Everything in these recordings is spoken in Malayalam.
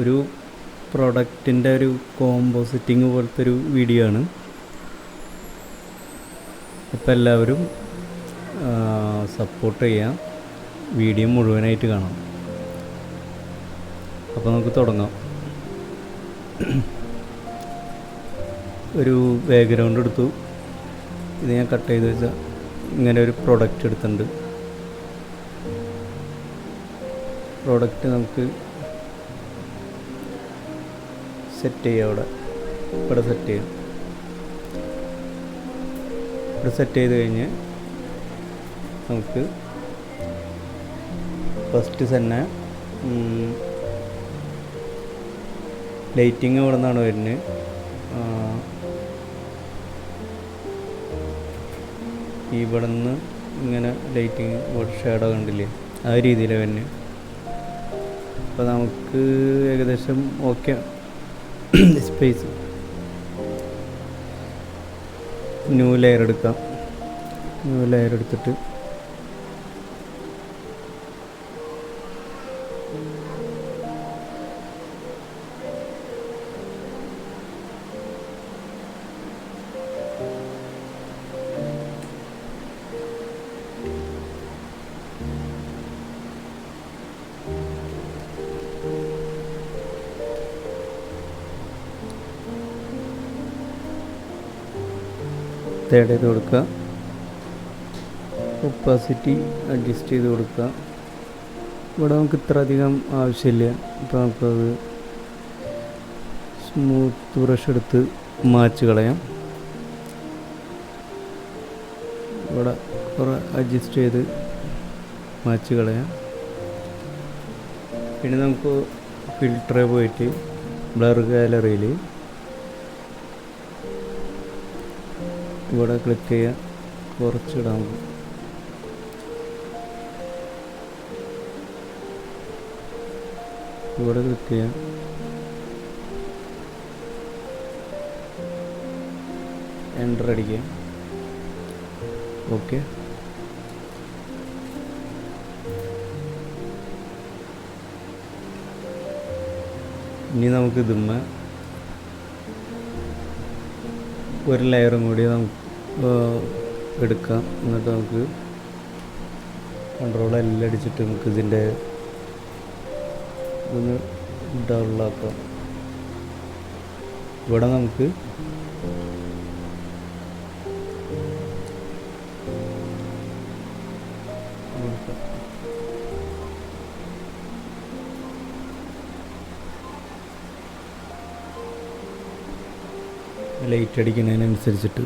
ഒരു പ്രൊഡക്റ്റിന്റെ ഒരു കോമ്പോസിറ്റിങ് പോലത്തെ ഒരു വീഡിയോ ആണ്. അപ്പോൾ എല്ലാവരും സപ്പോർട്ട് ചെയ്യാം. വീഡിയോ മുഴുവനായിട്ട് കാണാം. അപ്പോൾ നമുക്ക് തുടങ്ങാം. ഒരു ബാക്ക്ഗ്രൗണ്ട് എടുത്തു. ഇത് ഞാൻ കട്ട് ചെയ്ത് വെച്ചാൽ ഇങ്ങനെ ഒരു പ്രൊഡക്റ്റ് എടുത്തിട്ടുണ്ട്. പ്രോഡക്റ്റ് നമുക്ക് സെറ്റ് ചെയ്യാം അവിടെ. ഇവിടെ സെറ്റ് ചെയ്യാം. ഇവിടെ സെറ്റ് ചെയ്ത് കഴിഞ്ഞ് നമുക്ക് ഫസ്റ്റ് തന്നെ ലൈറ്റിങ് ഇവിടെ നിന്നാണ് വരുന്നത്. ഇവിടെ നിന്ന് ഇങ്ങനെ ലൈറ്റിങ് ഷേഡോ കണ്ടില്ലേ ആ രീതിയിലാണ് വരുന്നത്. അപ്പോൾ നമുക്ക് ഏകദേശം ഓക്കെ സ്പേസ് ന്യൂ ലെയർ എടുക്കാം. ന്യൂ ലെയർ എടുത്തിട്ട് തേർഡ് ചെയ്ത് കൊടുക്കുക. ഒപ്പാസിറ്റി അഡ്ജസ്റ്റ് ചെയ്ത് കൊടുക്കുക. ഇവിടെ നമുക്ക് ഇത്ര അധികം ആവശ്യമില്ല. അപ്പോൾ നമുക്കത് സ്മൂത്ത് ബ്രഷ് എടുത്ത് മാച്ച് കളയാം. ഇവിടെ കുറേ അഡ്ജസ്റ്റ് ചെയ്ത് മാച്ച് കളയാം. പിന്നെ നമുക്ക് ഫിൽറ്ററിൽ പോയിട്ട് ബ്ലർ ഗാലറിയിൽ ഇവിടെ ക്ലിക്ക് ചെയ്യുക കുറച്ചിടാം. ഇവിടെ ക്ലിക്ക് ചെയ്യാം. എന്റർ അടിക്കുക ഓക്കെ ഇനി നമുക്ക് ഇതുമ്മ ഒരു ലെയറും കൂടി നമുക്ക് എടുക്കാം. എന്നിട്ട് നമുക്ക് കൺട്രോൾ എല്ലാം അടിച്ചിട്ട് നമുക്ക് ഇതിന്റെ ഇതൊന്ന് ഡബിളാക്കാം ഇവിടെ നമുക്ക് ലൈറ്റ് അടിക്കുന്നതിനനുസരിച്ചിട്ട്.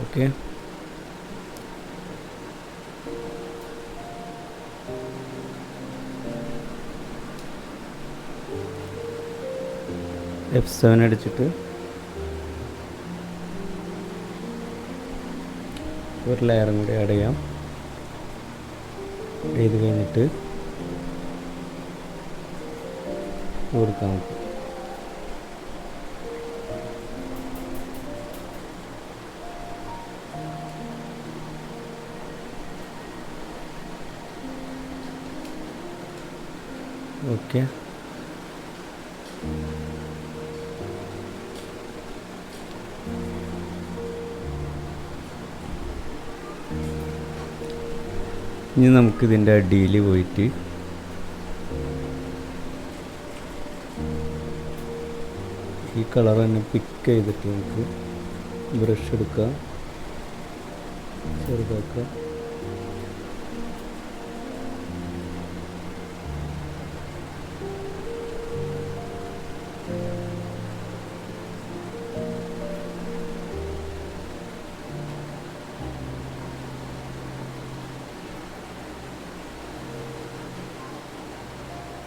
ഓക്കെ എഫ് സെവൻ അടിച്ചിട്ട്. ഒരു ലെയറും കൂടി ആഡ് ചെയ്യാം. ചെയ്ത് കഴിഞ്ഞിട്ട് കൊടുക്കാം നമുക്ക് ഓക്കെ. ഇനി നമുക്കിതിന്റെ അടിയിൽ പോയിട്ട് കളർ തന്നെ പിക്ക് ചെയ്തിട്ട് നമുക്ക് ബ്രഷ് എടുക്കുക ചെറുതാക്കുക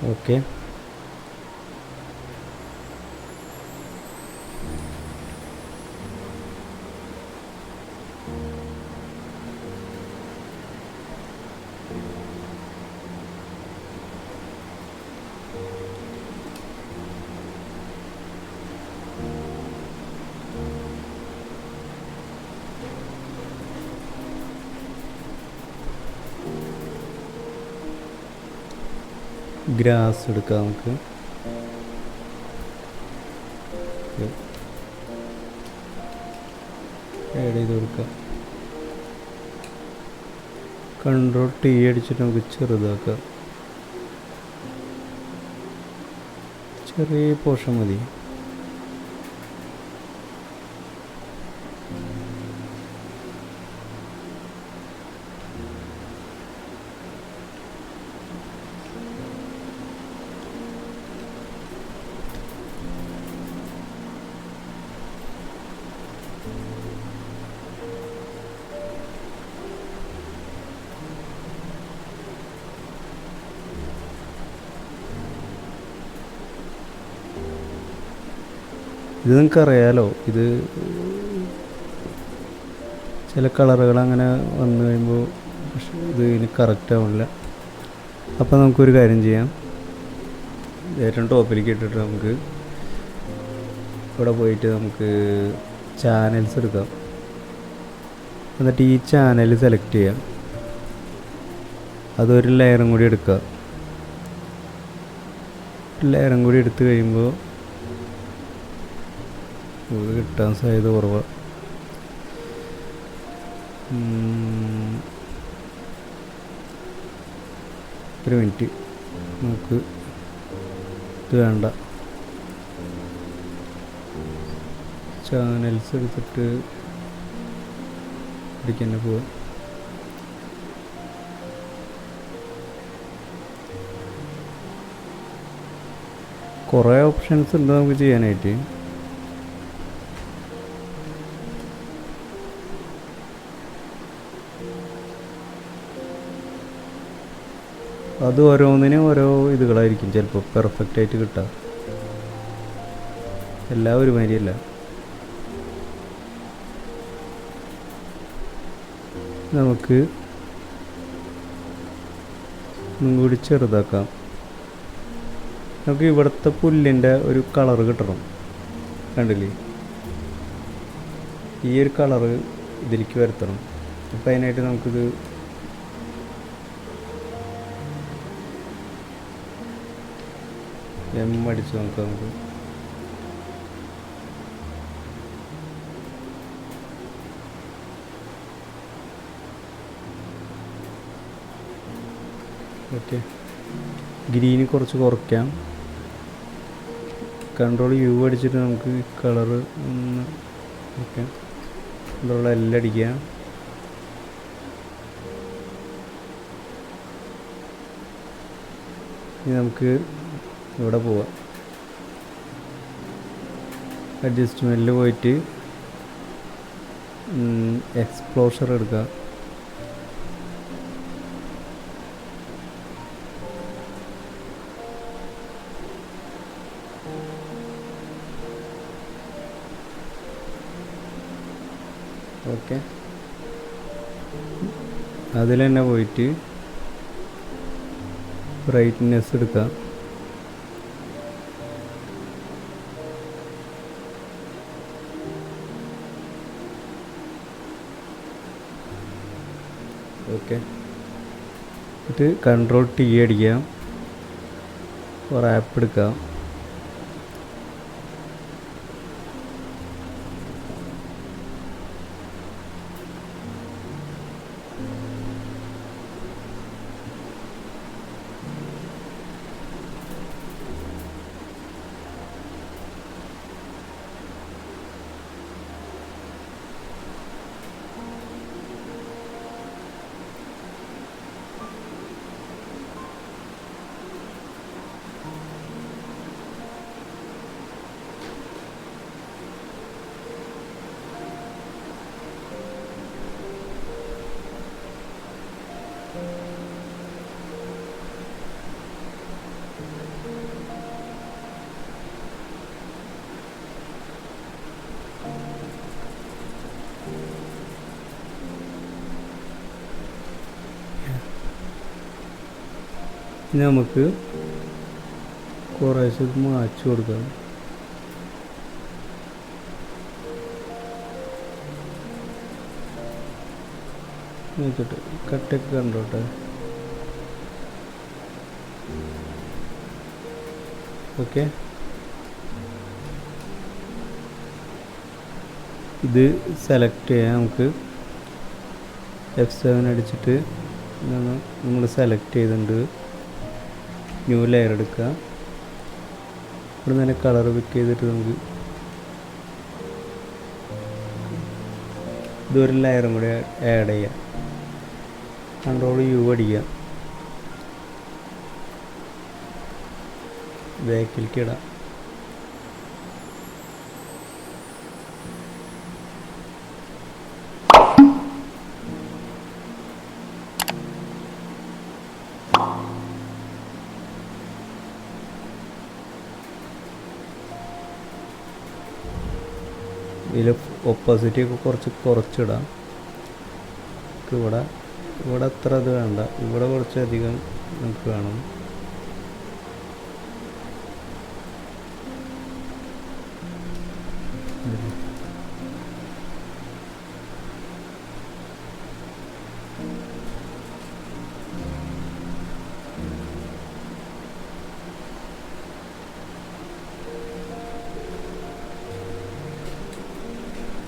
ഓക്കെ ഗ്രാസ് എടുക്കാം നമുക്ക്. ആഡ് ചെയ്ത് കൊടുക്കാം. കൺട്രോൾ ടി അടിച്ചിട്ട് നമുക്ക് ചെറുതാക്കാം. ചെറിയ പോർഷൻ മതി. ഇത് നിങ്ങൾക്ക് അറിയാലോ ഇത് ചില കളറുകൾ അങ്ങനെ വന്നു കഴിയുമ്പോൾ ഇത് ഇനി കറക്റ്റ് ആവില്ല അപ്പോൾ നമുക്കൊരു കാര്യം ചെയ്യാം. ഏറ്റവും ടോപ്പിലേക്ക് ഇട്ടിട്ട് നമുക്ക് ഇവിടെ പോയിട്ട് നമുക്ക് ചാനൽസ് എടുക്കാം. എന്നിട്ട് ഈ ചാനൽ സെലക്ട് ചെയ്യാം. അതൊരു ലെയറും കൂടി എടുക്കുക. ലെയറും കൂടി എടുത്തു കഴിയുമ്പോൾ ഇത് കിട്ടാൻ സാധ്യത കുറവാണ് ഒരു മിനിറ്റ്. നമുക്ക് ഇത് വേണ്ട. ചാനൽസ് എടുത്തിട്ട് ഇവിടേക്ക് പോവാം. കുറേ ഓപ്ഷൻസ് ഉണ്ട് നമുക്ക് ചെയ്യാനായിട്ട്. അത് ഓരോന്നിനും ഓരോ ഇതുകളായിരിക്കും. ചിലപ്പോൾ പെർഫെക്റ്റ് ആയിട്ട് കിട്ടുക എല്ലാം ഒരുമാതിരിയല്ല. നമുക്ക് ഒന്നും കൂടി ചെറുതാക്കാം. നമുക്ക് ഇവിടുത്തെ പുല്ലിന്റെ ഒരു കളറ് കിട്ടണം. കണ്ടില്ലേ? ഈ ഒരു കളറ് ഇതിലേക്ക് വരുത്തണം. അപ്പോൾ അതിനായിട്ട് നമുക്കിത് എം അടിച്ച് നോക്കാം നമുക്ക്. ഓക്കെ ഗ്രീന് കുറച്ച് കുറയ്ക്കാം. കൺട്രോൾ യു അടിച്ചിട്ട് നമുക്ക് കളറ് ഒന്ന് ഓക്കെ കൺട്രോൾ എല്ലാം അടിക്കാം. ഇനി നമുക്ക് ഇവിടെ പോവാം. അഡ്ജസ്റ്റ്മെന്റിൽ പോയിട്ട് എക്സ്പ്ലോഷർ എടുക്കുക ഓക്കെ അതിൽ തന്നെ പോയിട്ട് ബ്രൈറ്റ്നെസ് എടുക്കാം. ഓക്കെ. എന്നിട്ട് കൺട്രോൾ ടി അടിക്കാം. ഒരു ആപ്പ് എടുക്കാം. നമുക്ക് കുറേശ്ശെ മാച്ച് കൊടുക്കാം. നോക്കട്ടെ കട്ടൊക്കെ കണ്ടോട്ടെ ഓക്കെ. ഇത് സെലക്ട് ചെയ്യാം നമുക്ക്. എഫ് സെവൻ അടിച്ചിട്ട് നമ്മൾ സെലക്ട് ചെയ്തിട്ടുണ്ട്. ന്യൂ ലെയർ എടുക്കുക. ഇവിടെ നിന്ന് കളർ പിക്ക് ചെയ്തിട്ട് നമുക്ക് ഇതൊരു ലെയറും കൂടി ആഡ് ചെയ്യാം. കൺട്രോൾ യു അടിക്കുക. ബാക്കിലേക്ക് ഇടാം. ഒപ്പോസിറ്റി ഒക്കെ കുറച്ച് കുറച്ചിടാം. ഇവിടെ ഇവിടെ അത്ര ഇത് വേണ്ട. ഇവിടെ കുറച്ചധികം നമുക്ക് വേണം.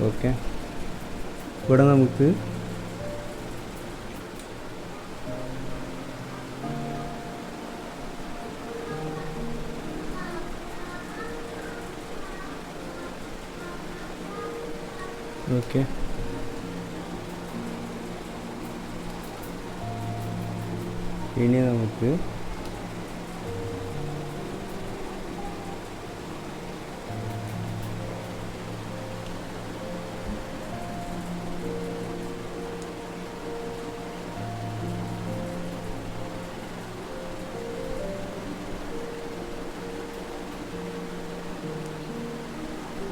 ഓക്കെ. ഇവിടെ നമുക്ക് ഓക്കെ. ഇനി നമുക്ക്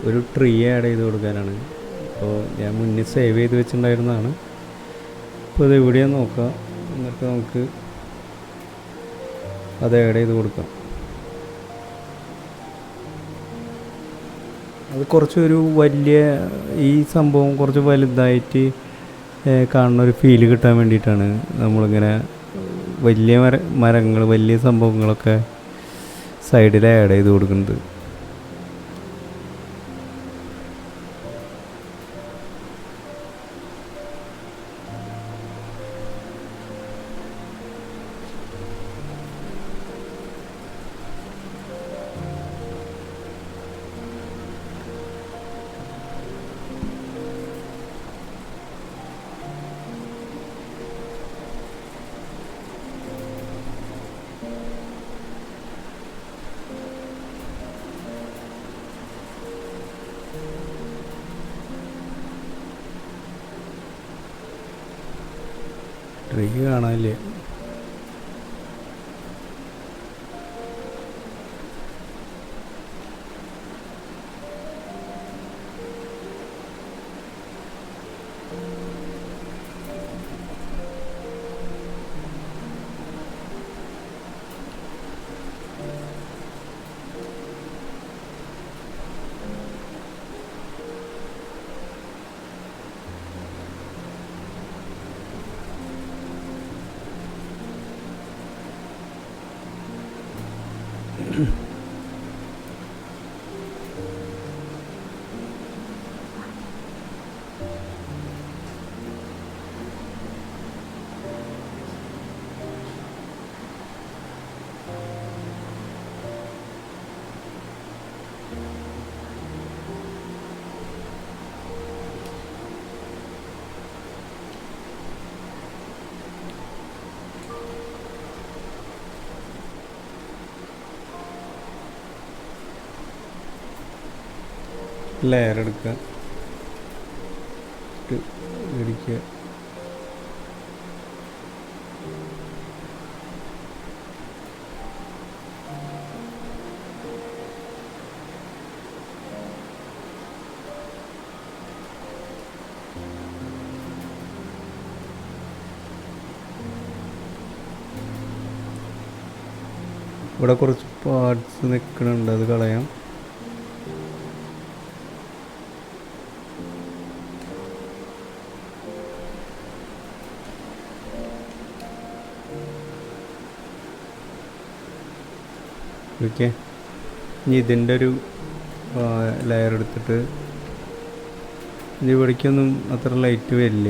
ഒരു ട്രീ ആഡ് ചെയ്ത് കൊടുക്കാനാണ്. അപ്പോൾ ഞാൻ മുന്നേ സേവ് ചെയ്ത് വെച്ചിട്ടുണ്ടായിരുന്നതാണ്. അപ്പോൾ ഇത് എവിടെയാന്ന് നോക്കാം. എന്നിട്ട് നമുക്ക് അത് ആഡ് ചെയ്ത് കൊടുക്കാം. അത് കുറച്ചൊരു വലിയ ഈ സംഭവം കുറച്ച് വലുതായിട്ട് കാണുന്ന ഒരു ഫീൽ കിട്ടാൻ വേണ്ടിയിട്ടാണ് നമ്മളിങ്ങനെ വലിയ മര മരങ്ങൾ വലിയ സംഭവങ്ങളൊക്കെ സൈഡിൽ ആഡ് ചെയ്ത് കൊടുക്കുന്നത്. ട്രീ കാണാനില്ലേ? ലെയർ എടുക്കുക. ഇടിക്കുക ഇവിടെ കുറച്ച് പാർട്സ് നിൽക്കുന്നുണ്ട് അത് കളയാം. ഓക്കെ. ഇനി ഇതിന്റെ ഒരു ലെയർ എടുത്തിട്ട് ഇത് ഇവിടേക്കൊന്നും അത്ര ലൈറ്റ് വരില്ല.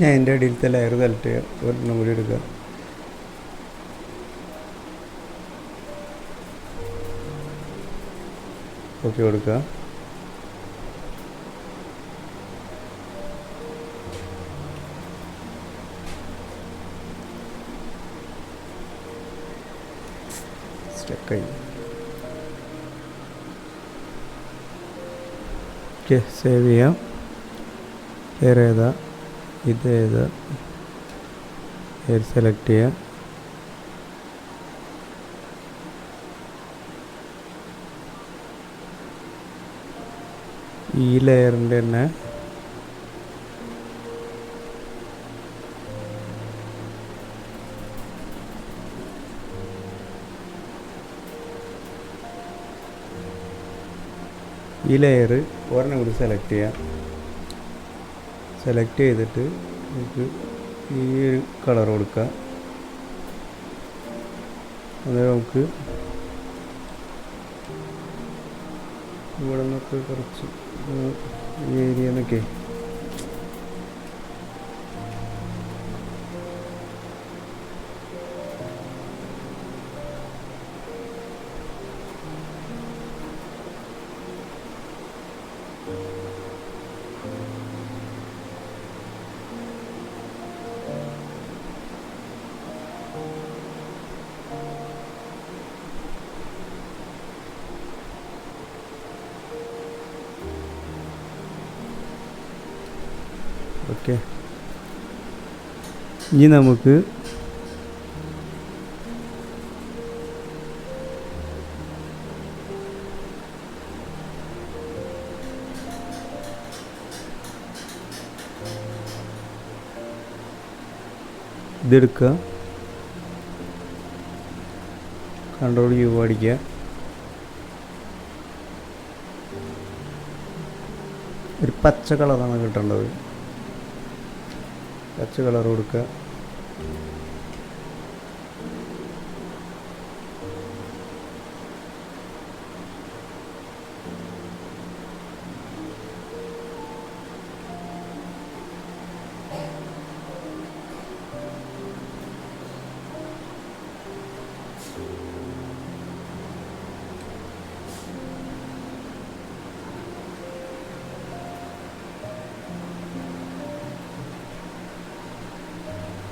ഞാൻ എന്റെ അടിയിലത്തെ ലെയർ തലട്ട് ഒരെണ്ണം കൂടി എടുക്കുക. ഓക്കെ കൊടുക്കുക. സേവ് ചെയ്യാം. ഹെയർ ഏതാ ഇത് ഏതാ ഹെയർ സെലക്ട് ചെയ്യാം ഈ ലെയറിന്റെ തന്നെ ഈ ലെയർ ഒരെണ്ണം കൂടി സെലക്ട് ചെയ്യാം സെലക്ട് ചെയ്തിട്ട് നമുക്ക് ഈ ഒരു കളർ കൊടുക്കാം. അന്നേരം നമുക്ക് ഇവിടെ നിന്നൊക്കെ കുറച്ച് ഈ ഏരിയ നിന്നൊക്കെ ഇനി നമുക്ക് ഇതെടുക്കുക. കൺട്രോൾ യു അടിക്കുക. ഒരു പച്ച കളറാണ് കിട്ടേണ്ടത്. പച്ച കളർ കൊടുക്കുക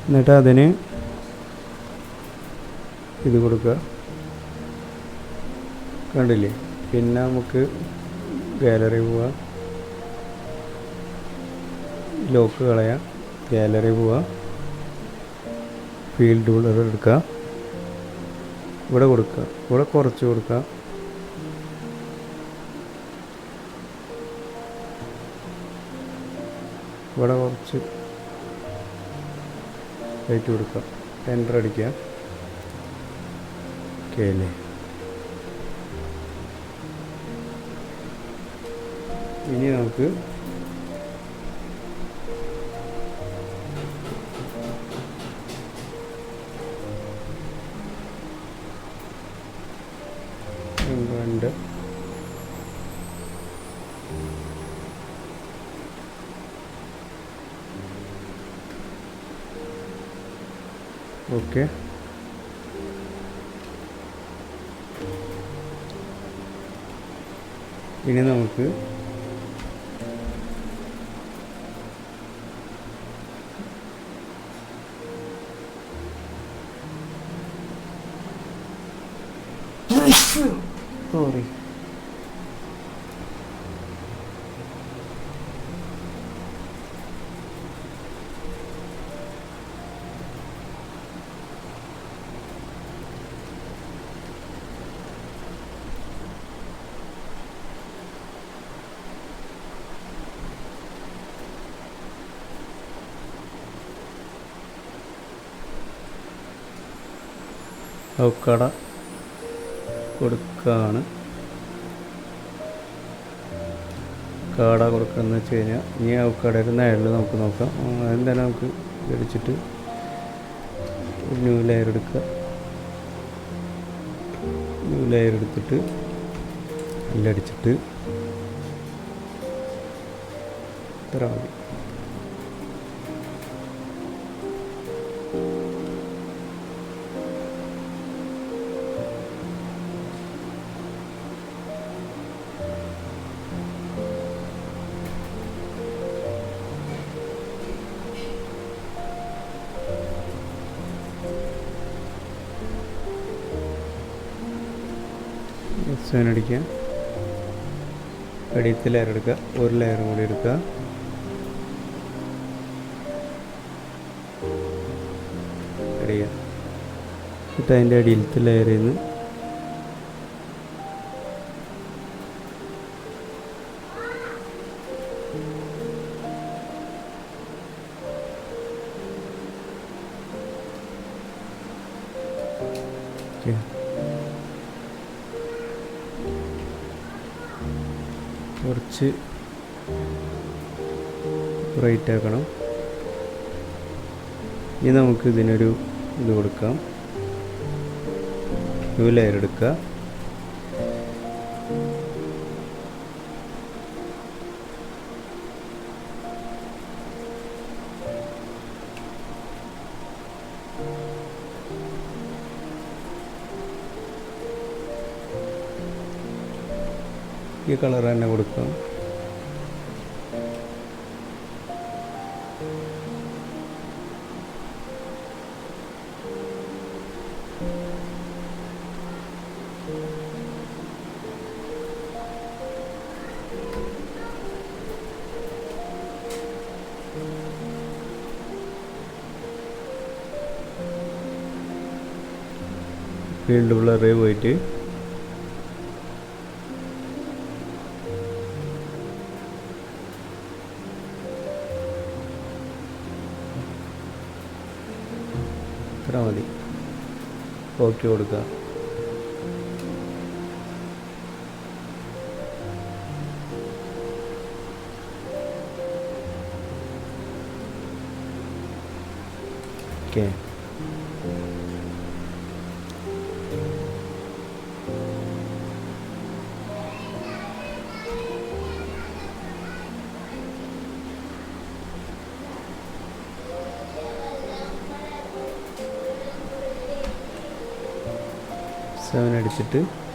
എന്നിട്ട് അതിന് ഇത് കൊടുക്കുക. കണ്ടില്ലേ? പിന്നെ നമുക്ക് ഗാലറി പോവാം. ലോക്ക് കളയാം. ഗാലറി പോവാം. ഫീൽഡ് കളർ എടുക്കുക. ഇവിടെ കൊടുക്കുക. ഇവിടെ കുറച്ച് കൊടുക്കുക. ഇവിടെ കുറച്ച് ലൈറ്റ് കൊടുക്കുക എന്റർ അടിക്കുക ഓക്കെ അല്ലേ? ഇനി നമുക്ക് രണ്ട് ഓക്കെ. ഇനി നമുക്ക് അവക്കട കൊടുക്കുകയാണ് കാട കൊടുക്കുകയെന്ന് വെച്ച് കഴിഞ്ഞാൽ ഇനി അവക്കടയുടെ നേരിൽ നമുക്ക് നോക്കാം. എന്തായാലും നമുക്ക് അടിച്ചിട്ട് ന്യൂ ലെയർ എടുക്കുക ന്യൂ ലെയർ എടുത്തിട്ട് എല്ലടിച്ചിട്ട് ഇത്ര മതി. അടിയത്തെ ലെയർ എടുക്കുക. ഒരു ലെയർ കൂടി എടുക്കുക. അടിയുക എന്നിട്ട് അതിന്റെ അടിയിലത്തെ ലെയറിൽ നിന്ന് കുറച്ച് ബ്രൈറ്റ് ആക്കണം. ഇനി നമുക്ക് ഇതിനൊരു ഇത് കൊടുക്കാം. ന്യൂ ലെയർ എടുക്കുക. ഈ കളർ തന്നെ കൊടുക്കാം. വീണ്ടും ബ്ലറേ പോയിട്ട് മതി. ഓക്കെ കൊടുക്കുക ഓക്കെ. സെവൻ അടിച്ചിട്ട്